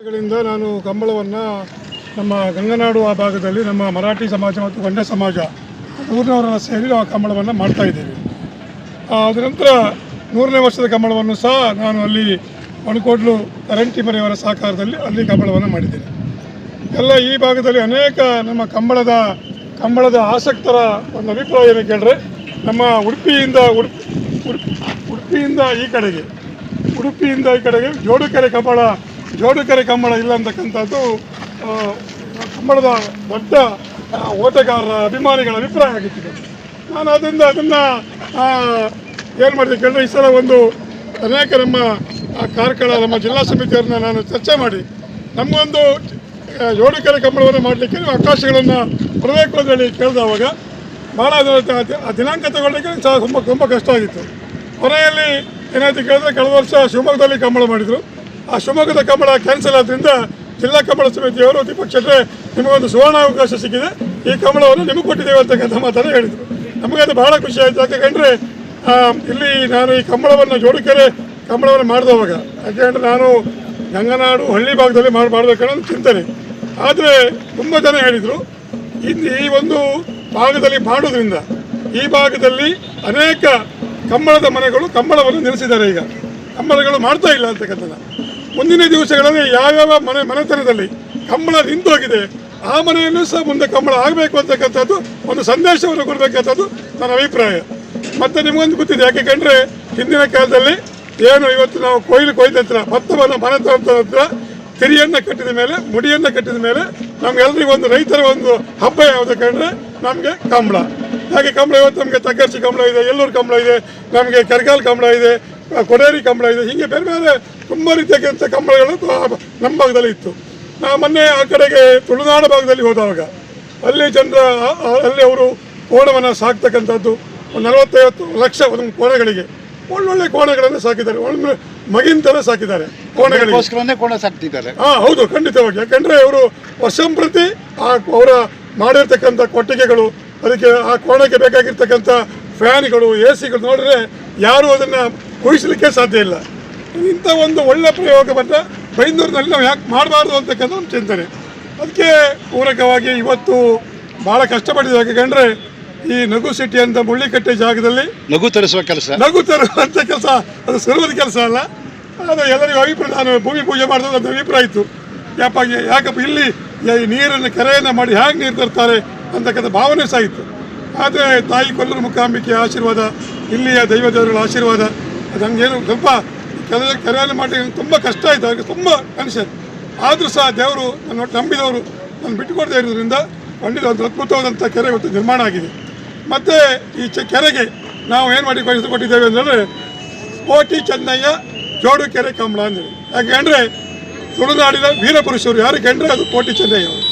ಗಳಿಂದ ನಾನು ಕಂಬಳವನ್ನು ನಮ್ಮ ಗಂಗನಾಡು ಆ ಭಾಗದಲ್ಲಿ ನಮ್ಮ ಮರಾಠಿ ಸಮಾಜ ಮತ್ತು ಗಂಡ ಸಮಾಜ ಊರಿನವರನ್ನು ಸೇರಿ ನಾವು ಕಂಬಳವನ್ನು ಮಾಡ್ತಾ ಇದ್ದೇವೆ. ಆ, ಅದ ನಂತರ ನೂರನೇ ವರ್ಷದ ಕಂಬಳವನ್ನು ಸಹ ನಾನು ಅಲ್ಲಿ ಒಣಕೋಡ್ಲು ಕರಂಟಿ ಮನೆಯವರ ಸಹಕಾರದಲ್ಲಿ ಅಲ್ಲಿ ಕಂಬಳವನ್ನು ಮಾಡಿದ್ದೇನೆ. ಎಲ್ಲ ಈ ಭಾಗದಲ್ಲಿ ಅನೇಕ ನಮ್ಮ ಕಂಬಳದ ಕಂಬಳದ ಆಸಕ್ತರ ಒಂದು ಅಭಿಪ್ರಾಯ ಏನು ಕೇಳಿದ್ರೆ ನಮ್ಮ ಉಡುಪಿಯಿಂದ ಉಡುಪಿ ಉಡುಪಿ ಉಡುಪಿಯಿಂದ ಈ ಕಡೆಗೆ ಉಡುಪಿಯಿಂದ ಈ ಕಡೆಗೆ ಜೋಡುಕೆರೆ ಕಂಬಳ ಜೋಡುಕೆರೆ ಕಂಬಳ ಇಲ್ಲ ಅಂತಕ್ಕಂಥದ್ದು ಕಂಬಳದ ದೊಡ್ಡ ಓಟಗಾರರ ಅಭಿಮಾನಿಗಳ ಅಭಿಪ್ರಾಯ ಆಗಿತ್ತು. ನಾನು ಅದರಿಂದ ಅದನ್ನು ಏನು ಮಾಡಿದೆ ಕೇಳಿದ್ರೆ ಈ ಸಲ ಒಂದು ಅನೇಕ ನಮ್ಮ ಕಾರ್ಕಳ, ನಮ್ಮ ಜಿಲ್ಲಾ ಸಮಿತಿಯವ್ರನ್ನ ನಾನು ಚರ್ಚೆ ಮಾಡಿ. ನಮಗೊಂದು ಜೋಡುಕೆರೆ ಕಂಬಳವನ್ನು ಮಾಡಲಿಕ್ಕೆ ನೀವು ಅವಕಾಶಗಳನ್ನು ಕೊಡಬೇಕು ಅಂತ ಹೇಳಿ ಕೇಳಿದವಾಗ ಭಾಳ ಆ ದಿನಾಂಕ ತಗೊಳ್ಳಿಕ್ಕೆ ಸಹ ತುಂಬ ತುಂಬ ಕಷ್ಟ ಆಗಿತ್ತು. ಕೊನೆಯಲ್ಲಿ ಏನಾಯ್ತು ಕೇಳಿದ್ರೆ, ಕಳೆದ ವರ್ಷ ಶಿವಮೊಗ್ಗದಲ್ಲಿ ಕಂಬಳ ಮಾಡಿದರು. ಆ ಶಿವಮೊಗ್ಗದ ಕಂಬಳ ಕ್ಯಾನ್ಸಲ್ ಆದ್ರಿಂದ ಜಿಲ್ಲಾ ಕಂಬಳ ಸಮಿತಿಯವರು ದೀಪಕ್ ಶೆಟ್ರೆ ನಿಮಗೊಂದು ಸುವರ್ಣಾವಕಾಶ ಸಿಕ್ಕಿದೆ. ಈ ಕಂಬಳವನ್ನು ನಿಮಗೆ ಕೊಟ್ಟಿದ್ದೇವೆ ಅಂತಕ್ಕಂಥ ಮಾತನ್ನು ಹೇಳಿದರು. ನಮಗೆ ಅದು ಬಹಳ ಖುಷಿ ಆಯಿತು. ಯಾಕಂದರೆ ಇಲ್ಲಿ ನಾನು ಈ ಕಂಬಳವನ್ನು ಜೋಡಿಕೆರೆ ಕಂಬಳವನ್ನು ಮಾಡಿದವಾಗ ಯಾಕೆಂದರೆ ನಾನು ಗಂಗನಾಡು ಹಳ್ಳಿ ಭಾಗದಲ್ಲಿ ಮಾಡಿ, ಮಾಡಬೇಕನ್ನೋದು ಚಿಂತನೆ. ಆದರೆ ತುಂಬ ಜನ ಹೇಳಿದರು ಇಲ್ಲಿ ಈ ಒಂದು ಭಾಗದಲ್ಲಿ ಮಾಡೋದ್ರಿಂದ ಈ ಭಾಗದಲ್ಲಿ ಅನೇಕ ಕಂಬಳದ ಮನೆಗಳು ಕಂಬಳವನ್ನು ನಿಲ್ಲಿಸಿದ್ದಾರೆ ಈಗ. ಕಂಬಳಗಳು ಮಾಡ್ತಾ ಇಲ್ಲ ಅಂತಕ್ಕಂಥದ್ದು ಮುಂದಿನ ದಿವಸಗಳಲ್ಲಿ ಯಾವ್ಯಾವ ಮನೆ ಮನೆತನದಲ್ಲಿ ಕಂಬಳ ನಿಂತು ಹೋಗಿದೆ ಆ ಮನೆಯಲ್ಲೂ ಸಹ ಮುಂದೆ ಕಂಬಳ ಆಗಬೇಕು ಅಂತಕ್ಕಂಥದ್ದು ಒಂದು ಸಂದೇಶವನ್ನು ಕೊಡಬೇಕಂಥದ್ದು ನನ್ನ ಅಭಿಪ್ರಾಯ. ಮತ್ತು ನಿಮಗೊಂದು ಗೊತ್ತಿದೆ ಯಾಕೆಂದ್ರೆ ಹಿಂದಿನ ಕಾಲದಲ್ಲಿ ಏನು ಇವತ್ತು ನಾವು ಕೊಯ್ಲು ಕೊಯ್ದ ಹತ್ರ ಭತ್ತವನ್ನು ಮನೆ ತಗೊಂಡ ಹತ್ರ ತಿರಿಯನ್ನು ಕಟ್ಟಿದ ಮೇಲೆ, ಮುಡಿಯನ್ನು ಕಟ್ಟಿದ ಮೇಲೆ ನಮಗೆಲ್ಲರಿಗೂ ಒಂದು ರೈತರ ಒಂದು ಹಬ್ಬ ಯಾವುದು ಕಂಡ್ರೆ ನಮಗೆ ಕಂಬಳ. ಹಾಗೆ ಕಂಬಳ ಇವತ್ತು ನಮಗೆ ತಗ್ಗರ್ಸಿ ಕಂಬಳ ಇದೆ, ಎಲ್ಲೂರು ಕಂಬಳ ಇದೆ, ನಮಗೆ ಕರ್ಗಾಲ್ ಕಂಬಳ ಇದೆ ಕೊಡೇರಿ ಕಂಬಳ ಇದೆ. ಹೀಗೆ ಬೇರೆ ಬೇರೆ ತುಂಬ ರೀತಿಯಾದಂಥ ಕಂಬಳಗಳು ನಮ್ಮ ಭಾಗದಲ್ಲಿ ಇತ್ತು. ನಾನು ಮೊನ್ನೆ ಆ ಕಡೆಗೆ ತುಳುನಾಡು ಭಾಗದಲ್ಲಿ ಹೋದಾಗ ಅಲ್ಲಿ ಜನರ ಅಲ್ಲಿ ಅವರು ಕೋಣವನ್ನು ಸಾಕ್ತಕ್ಕಂಥದ್ದು ಒಂದು ನಲವತ್ತೈವತ್ತು ಲಕ್ಷ ಒಂದು ಕೋಣಗಳಿಗೆ. ಒಳ್ಳೊಳ್ಳೆ ಕೋಣಗಳನ್ನು ಸಾಕಿದ್ದಾರೆ. ಒಳ್ಳೆ ಮಗಿನ ಥರ ಸಾಕಿದ್ದಾರೆ ಕೋಣಗಳಿಗೆ. ಕೋಣ ಸಾಕ್ತಿದ್ದಾರೆ. ಹಾ ಹೌದು ಖಂಡಿತವಾಗಿ. ಯಾಕಂದರೆ ಅವರು ವರ್ಷಂಪ್ರತಿ ಆ ಅವರ ಮಾಡಿರ್ತಕ್ಕಂಥ ಕೊಟ್ಟಿಗೆಗಳು ಅದಕ್ಕೆ ಆ ಕೋಣಕ್ಕೆ ಬೇಕಾಗಿರ್ತಕ್ಕಂಥ ಫ್ಯಾನ್ಗಳು ಎ ಸಿಗಳು ನೋಡಿದ್ರೆ ಯಾರು ಅದನ್ನು ಊಹಿಸಲಿಕ್ಕೆ ಸಾಧ್ಯ ಇಲ್ಲ. ಇಂಥ ಒಂದು ಒಳ್ಳೆ ಪ್ರಯೋಗವನ್ನು ಬೈಂದೂರಿನಲ್ಲಿ ನಾವು ಯಾಕೆ ಮಾಡಬಾರ್ದು ಅಂತಕ್ಕಂಥ ಒಂದು ಚಿಂತನೆ. ಅದಕ್ಕೆ ಪೂರಕವಾಗಿ ಇವತ್ತು ಭಾಳ ಕಷ್ಟಪಟ್ಟಿದೆ ಯಾಕೆಂದರೆ ಈ ನಗು ಸಿಟಿ ಅಂತ ಮುಳ್ಳಿಕಟ್ಟೆ ಜಾಗದಲ್ಲಿ ನಗು ತರಿಸುವ ಕೆಲಸ. ನಗು ತರುವಂಥ ಕೆಲಸ ಅದು ಸುಲಭದ ಕೆಲಸ ಅಲ್ಲ. ಅದು ಎಲ್ಲರಿಗೂ ಅಭಿಪ್ರಾಯ ನಾನು ಭೂಮಿ ಪೂಜೆ ಮಾಡಿದಾಗ ಅದು ಅಭಿಪ್ರಾಯ ಇತ್ತು. ಯಾಪ ಯಾಕಪ್ಪ ಇಲ್ಲಿ ಈ ನೀರನ್ನು ಕೆರೆಯನ್ನು ಮಾಡಿ ಹೇಗೆ ನೀರು ತರ್ತಾರೆ ಅಂತಕ್ಕಂಥ ಭಾವನೆ ಸಹ ಇತ್ತು. ಆದರೆ ತಾಯಿ ಕೊಲ್ಲೂರು ಮುಖಾಂಬಿಕೆಯ ಆಶೀರ್ವಾದ ಇಲ್ಲಿಯ ದೈವ ದೇವರುಗಳ ಆಶೀರ್ವಾದ ನಮಗೇನು ಸ್ವಲ್ಪ ಕೆಲಸ ಕೆರೆಯಲ್ಲಿ ಮಾಡಿ ತುಂಬ ಕಷ್ಟ ಆಯಿತು, ಅವ್ರಿಗೆ ತುಂಬ ಟೆನ್ಷನ್ ಆದರೂ ಸಹ ದೇವರು ನನ್ನ ನಂಬಿದವರು ನಾನು ಬಿಟ್ಟುಕೊಡ್ತಾ ಇರೋದ್ರಿಂದ ಖಂಡಿತ ಒಂದು ಅದ್ಭುತವಾದಂಥ ಕೆರೆ ಇವತ್ತು ನಿರ್ಮಾಣ ಆಗಿದೆ. ಮತ್ತು ಈ ಚ ಕೆರೆಗೆ ನಾವು ಏನು ಮಾಡಿ ಕೊಟ್ಟಿದ್ದೇವೆ ಅಂದರೆ ಕೋಟಿ ಚೆನ್ನಯ್ಯ ಜೋಡು ಕೆರೆ ಕಂಬಳ ಅಂದರೆ. ಯಾಕೆಂದರೆ ತುಳುನಾಡಿನ ವೀರಪುರುಷರು ಯಾರು ಕಂಡ್ರೆ ಅದು ಕೋಟಿ ಚೆನ್ನಯ್ಯ ಅವರು.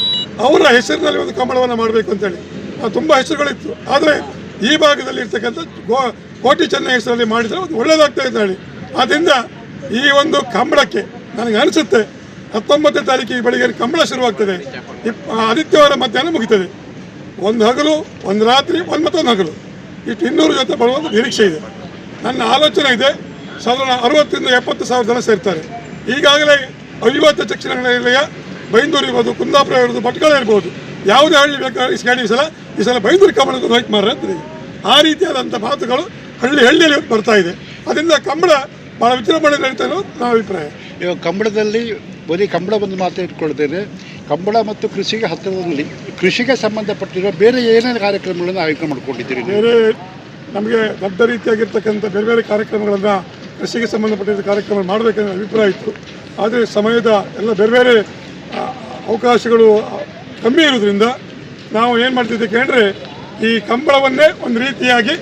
ಹೆಸರಿನಲ್ಲಿ ಒಂದು ಕಂಬಳವನ್ನು ಮಾಡಬೇಕು ಅಂತೇಳಿ ತುಂಬ ಹೆಸರುಗಳಿತ್ತು. ಆದರೆ ಈ ಭಾಗದಲ್ಲಿ ಇರ್ತಕ್ಕಂಥ ಗೋ ಕೋಟಿ ಚೆನ್ನ ಹೆಸರಲ್ಲಿ ಮಾಡಿದರೆ ಅದು ಒಳ್ಳೆಯದಾಗ್ತಾ ಇದೆ ಹೇಳಿ ಆದ್ದರಿಂದ ಈ ಒಂದು ಕಂಬಳಕ್ಕೆ ನನಗೆ ಅನಿಸುತ್ತೆ, ಹತ್ತೊಂಬತ್ತನೇ ತಾರೀಕಿಗೆ ಬೆಳಿಗ್ಗೆ ಕಂಬಳ ಶುರುವಾಗ್ತದೆ. ಇಪ್ ಆದಿತ್ಯವಾರ ಮಧ್ಯಾಹ್ನ ಮುಗಿತದೆ. ಒಂದು ಹಗಲು, ಒಂದು ರಾತ್ರಿ ಒಂದು ಮತ್ತೊಂದು ಹಗಲು. ಇಷ್ಟು ಇನ್ನೂರು ಜೊತೆ ಬರುವಂಥ ನಿರೀಕ್ಷೆ ಇದೆ. ನನ್ನ ಆಲೋಚನೆ ಇದೆ, ಸಾಧಾರಣ ಅರವತ್ತರಿಂದ ಎಪ್ಪತ್ತು ಸಾವಿರ ಜನ ಸೇರ್ತಾರೆ. ಈಗಾಗಲೇ ಐವತ್ತು ಚಕ್ಷಣಗಳಿಲ್ಲ ಬೈಂದೂರು ಇರ್ಬೋದು, ಕುಂದಾಪುರ ಇರ್ಬೋದು, ಭಟ್ಕಳ ಇರ್ಬೋದು. ಯಾವುದೇ ಹಳ್ಳಿ ಬೇಕಾದ್ರೆ ಈ ಸಲ ಈ ಸಲ ಬೈಂದೂರು ಕಮಲಕ್ಕೆ ಹೋಯ್ತು ಅಂತೀನಿ ಆ ರೀತಿಯಾದಂಥ ಮಾತುಗಳು ಹಳ್ಳಿ ಹಳ್ಳಿಯಲ್ಲಿ ಬರ್ತಾ ಇದೆ. ಅದರಿಂದ ಕಂಬಳ ಭಾಳ ವಿಜೃಂಭಣೆ ನಡೀತಾ ಇರೋದು ನನ್ನ ಅಭಿಪ್ರಾಯ. ಇವಾಗ ಕಂಬಳದಲ್ಲಿ ಬರೀ ಕಂಬಳ ಒಂದು ಮಾತು ಇಟ್ಕೊಳ್ತೇನೆ. ಕಂಬಳ ಮತ್ತು ಕೃಷಿಗೆ ಹತ್ತಿರದಲ್ಲಿ ಕೃಷಿಗೆ ಸಂಬಂಧಪಟ್ಟಿರೋ ಬೇರೆ ಏನೇನು ಕಾರ್ಯಕ್ರಮಗಳನ್ನು ಆಯೋಜನೆ ಮಾಡ್ಕೊಂಡಿದ್ದೀರಿ? ಬೇರೆ ನಮಗೆ ದೊಡ್ಡ ರೀತಿಯಾಗಿರ್ತಕ್ಕಂಥ ಬೇರೆ ಬೇರೆ ಕಾರ್ಯಕ್ರಮಗಳನ್ನು ಕೃಷಿಗೆ ಸಂಬಂಧಪಟ್ಟಿದ್ದ ಕಾರ್ಯಕ್ರಮ ಮಾಡಬೇಕನ್ನೋ ಅಭಿಪ್ರಾಯ ಇತ್ತು. ಆದರೆ ಸಮಯದ ಎಲ್ಲ ಬೇರೆ ಬೇರೆ ಅವಕಾಶಗಳು ಕಮ್ಮಿ ಇರೋದ್ರಿಂದ ನಾವು ಏನು ಮಾಡ್ತಿದ್ದೆ ಕೇಳಿದ್ರೆ ಈ ಕಂಬಳವನ್ನೇ ಒಂದು ರೀತಿಯಾಗಿ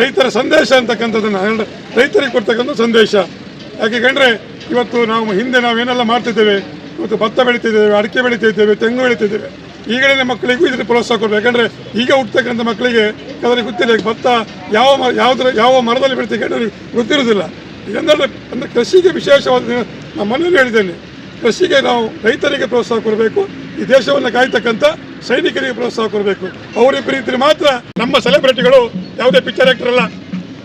ರೈತರ ಸಂದೇಶ ಅಂತಕ್ಕಂಥದ್ದನ್ನು ರೈತರಿಗೆ ಕೊಡ್ತಕ್ಕಂಥ ಸಂದೇಶ. ಯಾಕೆ ಕಂಡ್ರೆ, ಇವತ್ತು ನಾವು ಹಿಂದೆ ನಾವೇನೆಲ್ಲ ಮಾಡ್ತಿದ್ದೇವೆ, ಇವತ್ತು ಭತ್ತ ಬೆಳೀತಿದ್ದೇವೆ, ಅಡಿಕೆ ಬೆಳೀತಿದ್ದೇವೆ, ತೆಂಗು ಬೆಳೀತಿದ್ದೇವೆ. ಈಗಲೇ ಮಕ್ಕಳಿಗೂ ಇದರ ಪ್ರೋತ್ಸಾಹ ಕೊಡಬೇಕು. ಯಾಕಂದರೆ, ಈಗ ಹುಟ್ಟತಕ್ಕಂಥ ಮಕ್ಕಳಿಗೆ ಅದರಲ್ಲಿ ಗೊತ್ತಿಲ್ಲ ಭತ್ತ ಯಾವ ಮರ ಯಾವ ಮರದಲ್ಲಿ ಬೆಳೀತೀವಿ ಕಂಡ್ರೆ ಗೊತ್ತಿರೋದಿಲ್ಲ ಇದೆಂದರೆ, ಅಂದರೆ ಕೃಷಿಗೆ ವಿಶೇಷವಾದ ನಾನು ಮನೇಲಿ ಹೇಳಿದ್ದೇನೆ. ಕೃಷಿಗೆ ನಾವು ರೈತರಿಗೆ ಪ್ರೋತ್ಸಾಹ ಕೊಡಬೇಕು, ಈ ದೇಶವನ್ನು ಕಾಯ್ತಕ್ಕಂಥ ಸೈನಿಕರಿಗೆ ಪ್ರೋತ್ಸಾಹ ಕೊಡಬೇಕು. ಅವರ ಪ್ರೀತಿಲಿ ಮಾತ್ರ ನಮ್ಮ ಸೆಲೆಬ್ರಿಟಿಗಳು ಯಾವುದೇ ಪಿಕ್ಚರ್ ಆ್ಯಕ್ಟರ್ ಅಲ್ಲ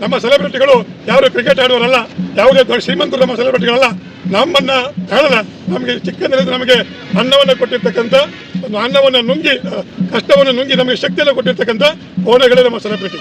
ನಮ್ಮ ಸೆಲೆಬ್ರಿಟಿಗಳು ಯಾರು ಕ್ರಿಕೆಟ್ ಆಡುವರಲ್ಲ ಯಾವುದೇ ದೊಡ್ಡ ಶ್ರೀಮಂತರು ನಮ್ಮ ಸೆಲೆಬ್ರಿಟಿಗಳಲ್ಲ ನಮ್ಮನ್ನ ಕಾಣಲ್ಲ ನಮಗೆ ಚಿಕ್ಕಂದಿನಿಂದ ನಮಗೆ ಅನ್ನವನ್ನು ಕೊಟ್ಟಿರ್ತಕ್ಕಂಥ, ಒಂದು ಅನ್ನವನ್ನು ನುಂಗಿ, ಕಷ್ಟವನ್ನು ನುಂಗಿ ನಮಗೆ ಶಕ್ತಿಯನ್ನು ಕೊಟ್ಟಿರ್ತಕ್ಕಂಥ ಕೋಣೆಗಳೇ ನಮ್ಮ ಸೆಲೆಬ್ರಿಟಿ